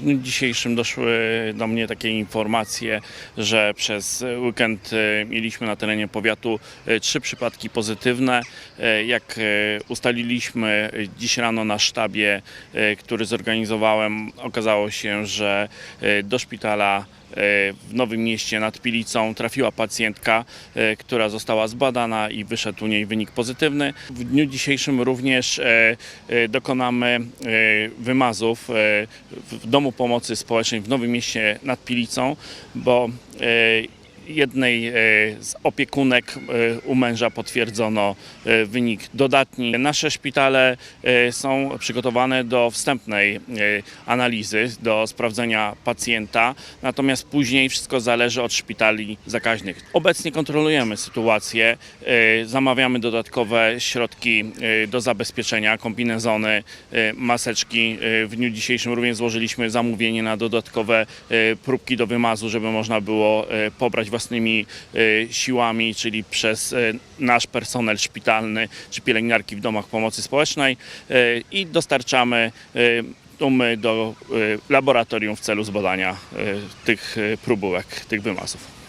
dniu dzisiejszym doszły do mnie takie informacje, że przez weekend e, mieliśmy na terenie powiatu e, trzy przypadki pozytywne. E, Jak ustaliliśmy dziś rano na sztabie, który zorganizowałem, okazało się, że do szpitala w Nowym Mieście nad Pilicą trafiła pacjentka, e, która została zbadana i wyszedł u niej wynik pozytywny. W dniu dzisiejszym również e, e, dokonamy e, wymazów e, w Domu Pomocy Społecznej w Nowym Mieście nad Pilicą, bo e, jednej e, z opiekunek e, u męża potwierdzono e, wynik dodatni. Nasze szpitale są przygotowane do wstępnej analizy, do sprawdzenia pacjenta, natomiast później wszystko zależy od szpitali zakaźnych. Obecnie kontrolujemy sytuację, zamawiamy dodatkowe środki do zabezpieczenia, kombinezony, maseczki. W dniu dzisiejszym również złożyliśmy zamówienie na dodatkowe próbki do wymazu, żeby można było pobrać własnymi e, siłami, czyli przez e, nasz personel szpitalny czy pielęgniarki w domach pomocy społecznej e, i dostarczamy umy do laboratorium w celu zbadania tych próbówek, tych wymazów.